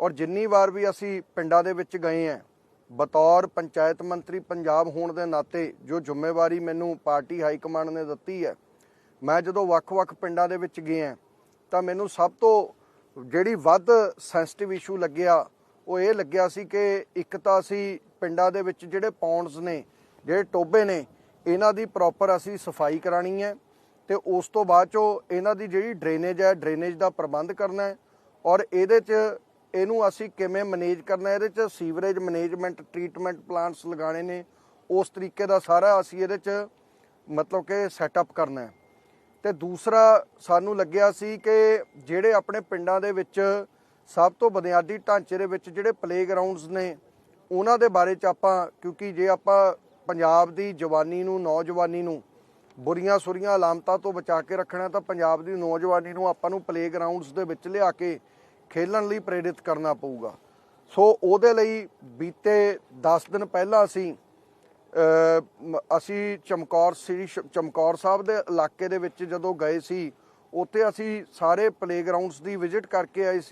ਔਰ ਜਿੰਨੀ ਵਾਰ ਵੀ ਅਸੀਂ ਪਿੰਡਾਂ ਦੇ ਵਿੱਚ ਗਏ ਆ ਬਤੌਰ ਪੰਚਾਇਤ ਮੰਤਰੀ ਪੰਜਾਬ ਹੋਣ ਦੇ ਨਾਤੇ ਜੋ ਜ਼ਿੰਮੇਵਾਰੀ ਮੈਨੂੰ ਪਾਰਟੀ ਹਾਈ ਕਮਾਂਡ ਨੇ ਦਿੱਤੀ ਹੈ, ਮੈਂ ਜਦੋਂ ਵੱਖ-ਵੱਖ ਪਿੰਡਾਂ ਦੇ ਵਿੱਚ ਗਿਆ ਤਾਂ ਮੈਨੂੰ ਸਭ ਤੋਂ ਜਿਹੜੀ ਵੱਧ ਸੈਂਸਿਟਿਵ ਇਸ਼ੂ ਲੱਗਿਆ, ਉਹ ਇਹ ਲੱਗਿਆ ਸੀ ਕਿ ਇੱਕ ਤਾਂ ਅਸੀਂ ਪਿੰਡਾਂ ਦੇ ਵਿੱਚ ਜਿਹੜੇ ਪੌਂਡਸ ਨੇ, ਜਿਹੜੇ ਟੋਬੇ ਨੇ, ਇਹਨਾਂ ਦੀ ਪ੍ਰੋਪਰ ਅਸੀਂ ਸਫ਼ਾਈ ਕਰਾਣੀ ਹੈ ਤੇ ਉਸ ਤੋਂ ਬਾਅਦ ਚੋਂ ਇਹਨਾਂ ਦੀ ਜਿਹੜੀ ਡਰੇਨੇਜ ਹੈ ਡਰੇਨੇਜ ਦਾ ਪ੍ਰਬੰਧ ਕਰਨਾ ਹੈ ਔਰ ਇਹਦੇ 'ਚ ਇਹਨੂੰ ਅਸੀਂ ਕਿਵੇਂ ਮੈਨੇਜ ਕਰਨਾ ਇਹਦੇ 'ਚ ਸੀਵਰੇਜ ਮੈਨੇਜਮੈਂਟ, ਟ੍ਰੀਟਮੈਂਟ ਪਲਾਂਟਸ ਲਗਾਣੇ ਨੇ। ਉਸ ਤਰੀਕੇ ਦਾ ਸਾਰਾ ਅਸੀਂ ਇਹਦੇ 'ਚ ਮਤਲਬ ਕਿ ਸੈਟਅਪ ਕਰਨਾ ਹੈ। ਤੇ ਦੂਸਰਾ ਸਾਨੂੰ ਲੱਗਿਆ ਸੀ ਕਿ ਜਿਹੜੇ ਆਪਣੇ ਪਿੰਡਾਂ ਦੇ ਵਿੱਚ ਸਭ ਤੋਂ ਬੁਨਿਆਦੀ ਢਾਂਚੇ ਦੇ ਵਿੱਚ ਜਿਹੜੇ ਪਲੇਗਰਾਉਂਡਸ ਨੇ, ਉਹਨਾਂ ਦੇ ਬਾਰੇ ਚ ਆਪਾਂ, ਕਿਉਂਕਿ ਜੇ ਆਪਾਂ ਪੰਜਾਬ ਦੀ ਜਵਾਨੀ ਨੂੰ, ਨੌਜਵਾਨੀ ਨੂੰ ਬੁਰੀਆਂ ਸੁਰੀਆਂ ਅਲਾਮਤਾਂ ਤੋਂ ਬਚਾ ਕੇ ਰੱਖਣਾ ਤਾਂ ਪੰਜਾਬ ਦੀ ਨੌਜਵਾਨੀ ਨੂੰ ਆਪਾਂ ਨੂੰ ਪਲੇਗਰਾਉਂਡਸ ਦੇ ਵਿੱਚ ਲਿਆ ਕੇ ਖੇਲਣ ਲਈ ਪ੍ਰੇਰਿਤ ਕਰਨਾ ਪਊਗਾ। ਸੋ ਉਹਦੇ ਲਈ ਬੀਤੇ 10 ਦਿਨ ਪਹਿਲਾਂ ਅਸੀਂ ਅਸੀਂ ਚਮਕੌਰ ਸ੍ਰੀ ਚਮਕੌਰ ਸਾਹਿਬ ਦੇ ਇਲਾਕੇ ਦੇ ਵਿੱਚ ਜਦੋਂ ਗਏ ਸੀ, ਉੱਥੇ ਅਸੀਂ ਸਾਰੇ ਪਲੇਗਰਾਉਂਡਸ ਦੀ ਵਿਜ਼ਿਟ ਕਰਕੇ ਆਏ ਸੀ।